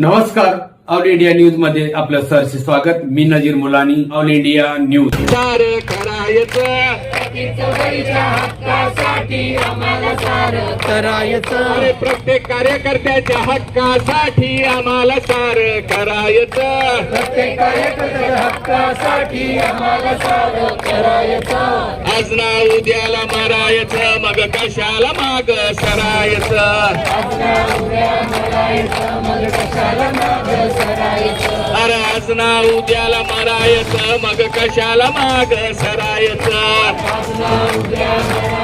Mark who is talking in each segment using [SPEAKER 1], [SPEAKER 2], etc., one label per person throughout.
[SPEAKER 1] नमस्कार all India न्यूजमध्ये आपलं सरसे स्वागत. मी Nazir Mulani All India News.
[SPEAKER 2] सार करायचं. करायचं अरे प्रत्येक कार्यकर्त्याच्या हक्कासाठी आम्हाला सार करायचं. प्रत्येक कार्यकर्त्याच्या हक्कासाठी आम्हाला सार करायचं. आज ना उद्याला मारायचं मग कशाला माग सरायचं? अरे आज ना उद्याला मारायचं मग कशाला माग सरायचं?
[SPEAKER 3] असं करू नका मेहरबानी करा तुला झोपायला लागेल मारा मारा मारा मला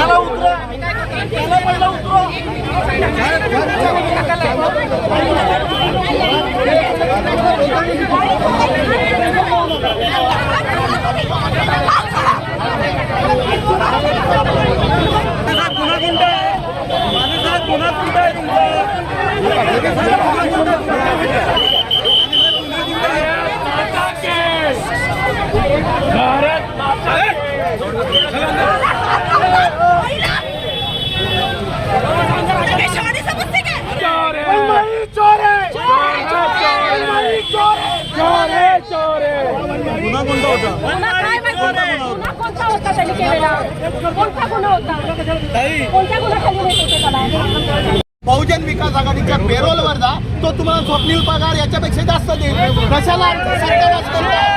[SPEAKER 3] नाही भारत माता गुन्हा कोणता आहे? गुन्हा कोणता आहे? मी सांगितलं. गुन्हा काय माहिती? गुन्हा कोणता होता त्यांनी केलेला कोणता गुन्हा होता कोणत्या गुन्ह्याखाली नेत होते त्याला
[SPEAKER 4] बहुजन विकास आघाडीच्या पेरोलवर जा तो तुम्हाला स्वप्नील पगार याच्यापेक्षा जास्त देईल कशाला करताय?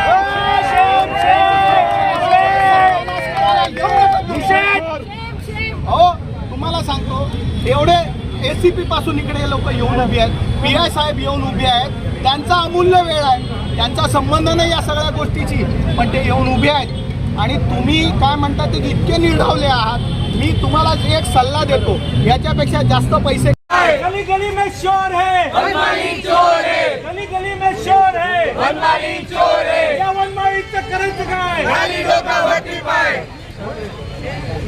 [SPEAKER 4] हो तुम्हाला सांगतो एवढे एसीपी पासून इकडे लोक येऊन उभी आहेत. पी आय साहेब येऊन उभे आहेत. त्यांचा अमूल्य वेळ आहे. त्यांचा संबंध नाही या सगळ्या गोष्टीची पण ते येऊन उभे आहेत. आणि तुम्ही काय म्हणता ते इतके निर्धावले आहात. मी तुम्हाला एक सल्ला देतो याच्यापेक्षा जास्त पैसे
[SPEAKER 5] गली गली में शोर है। चोर है। गली गली में शोर है। चोर है। या करायचं काय?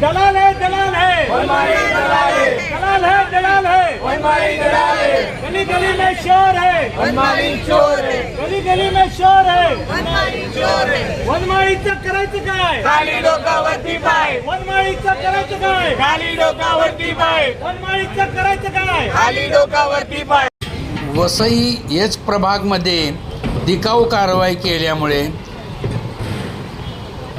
[SPEAKER 5] दलाल है दलाल है। दलाल है। दलाल है गली गली में शोर है। गली गली में शोर है। वनमाळीचं करायचं काय
[SPEAKER 2] खाली डोकावरती पाय
[SPEAKER 5] वनमाळीचं करायचं काय
[SPEAKER 2] खाली डोकावरती पाय
[SPEAKER 5] वनमाळीचं करायचं काय
[SPEAKER 2] खाली डोकावरती पाय
[SPEAKER 6] वसई एच प्रभागमध्ये दिकाऊ कारवाई केल्यामुळे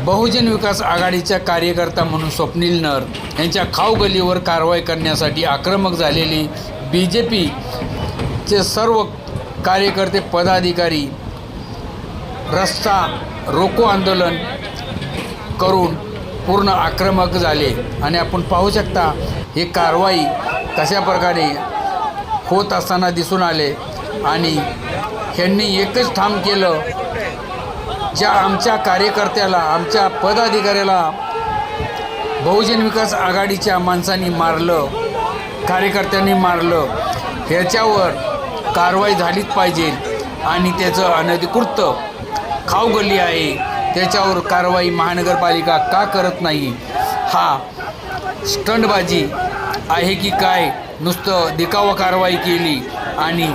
[SPEAKER 6] बहुजन विकास आघाडीच्या कार्यकर्ता म्हणून स्वप्नील नर यांच्या खाऊ गलीवर कारवाई करण्यासाठी आक्रमक झालेली बी जे पीचे सर्व कार्यकर्ते पदाधिकारी रस्ता रोको आंदोलन करून पूर्ण आक्रमक झाले. आणि आपण पाहू शकता ही कारवाई कशा प्रकारे होत असताना दिसून आले आणि ह्यांनी एकच ठाम केलं ज्या आमच्या कार्यकर्त्याला आमच्या पदाधिकाऱ्याला बहुजन विकास आघाडीच्या माणसांनी मारलं कार्यकर्त्यांनी मारलं ह्याच्यावर कारवाई झालीच पाहिजे आणि त्याचं अनधिकृत खाऊगल्ली आहे. त्याच्यावर कारवाई महानगरपालिका का करत नाही? हा स्टंटबाजी आहे की काय? नुसतं दिखावा कारवाई केली आणि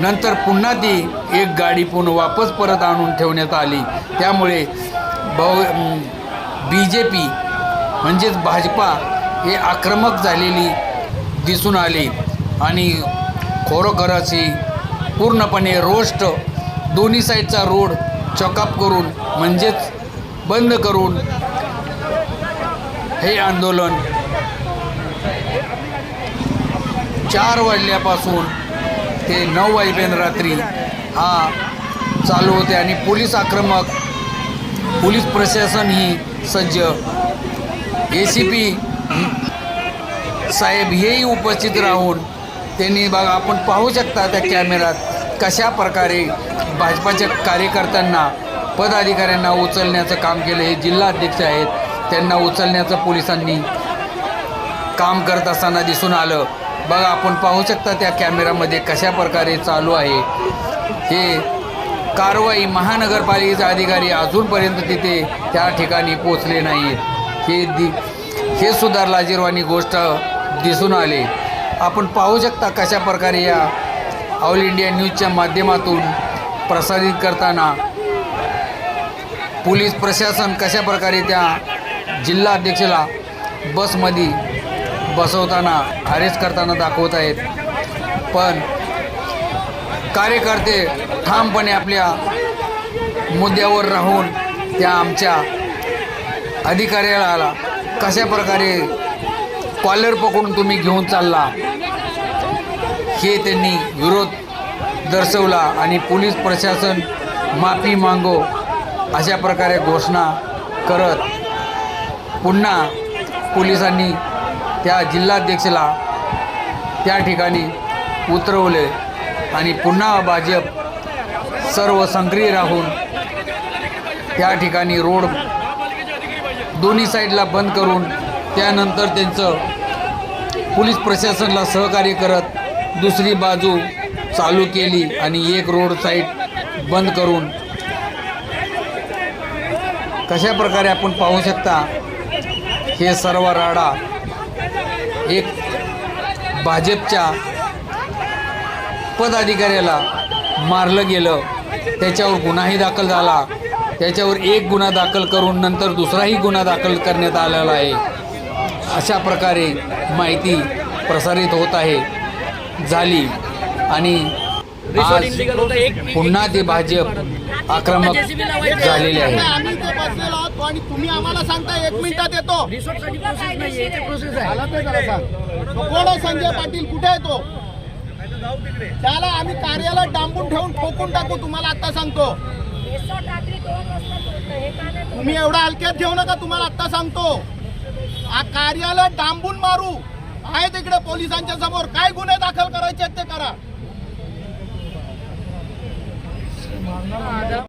[SPEAKER 6] नंतर पुन्हा ती एक गाडी पुन्हा वापस परत आणून ठेवण्यात आली. त्यामुळे बहु बी जे पी म्हणजेच भाजपा हे आक्रमक झालेली दिसून आली आणि खरोखरच ही पूर्णपणे रोष्ट दोन्ही साईडचा रोड चॉकअप करून म्हणजेच बंद करून हे आंदोलन चार वाजल्यापासून ते नऊ वाजेपर्यंत रात्री हा चालू होते आणि पोलीस आक्रमक पोलीस प्रशासन ही सज्ज. ए सी पी साहेब हेही उपस्थित राहून त्यांनी बघा आपण पाहू शकता त्या कॅमेऱ्यात कशा प्रकारे भाजपाच्या कार्यकर्त्यांना पदाधिकाऱ्यांना उचलण्याचं काम केलं. हे जिल्हा अध्यक्ष आहेत त्यांना उचलण्याचं पोलिसांनी काम करत असताना दिसून आलं. बघा आपण पाहू शकता त्या कॅमेरामध्ये कशा प्रकारे चालू आहे. हे कारवाई महानगरपालिकेचे अधिकारी अजूनपर्यंत तिथे त्या ठिकाणी पोचले नाहीत. हे दि हे सुद्धा लाजीरवाणी गोष्ट दिसून आले. आपण पाहू शकता कशा प्रकारे या ऑल इंडिया न्यूजच्या माध्यमातून प्रसारित करताना पोलीस प्रशासन कशा प्रकारे त्या जिल्हा अध्यक्षाला बसमध्ये बसवताना अरेस्ट करताना दाखवत आहेत. पण कार्यकर्ते ठामपणे आपल्या मुद्द्यावर राहून त्या आमच्या अधिकाऱ्याला कशा प्रकारे कॉलर पकडून तुम्ही घेऊन चालला हे त्यांनी विरोध दर्शवला आणि पोलीस प्रशासन माफी मागो अशा प्रकारे घोषणा करत पुन्हा पोलिसांनी त्या जिल्हाध्यक्षला त्या ठिकाणी उतरवले आणि पुन्हा भाजप सर्व सक्रिय राहून त्या ठिकाणी रोड दोन्ही साईडला बंद करून त्यानंतर त्यांचं पोलीस प्रशासनाला सहकार्य करत दुसरी बाजू चालू केली आणि एक रोड साईड बंद करून कशा प्रकारे आपण पाहू शकता हे सर्व राडा एक भाजपच्या पदाधिकाऱ्याला मारलं गेलं. त्याच्यावर गुन्हाही दाखल झाला. त्याच्यावर एक गुन्हा दाखल करून नंतर दुसराही गुन्हा दाखल करण्यात आलेला आहे. अशा प्रकारे माहिती प्रसारित होत आहे झाली. आणि आज पुन्हा ते भाजप आक्रमक झालेले आहे.
[SPEAKER 4] आम्ही इथे बसलेलो आहोत आणि तुम्ही आम्हाला सांगता एक मिनिटात येतो. कोण आहे संजय पाटील? कुठे आहे तो? त्याला आम्ही कार्यालयात डांबून ठेवून ठोकून टाकू तुम्हाला आता सांगतो. तुम्ही एवढा हलक्यात घेऊ नका तुम्हाला आता सांगतो. आ कार्यालयात डांबून मारू. आहे तिकडे पोलिसांच्या समोर. काय गुन्हे दाखल करायचे आहेत ते करा. മാതാ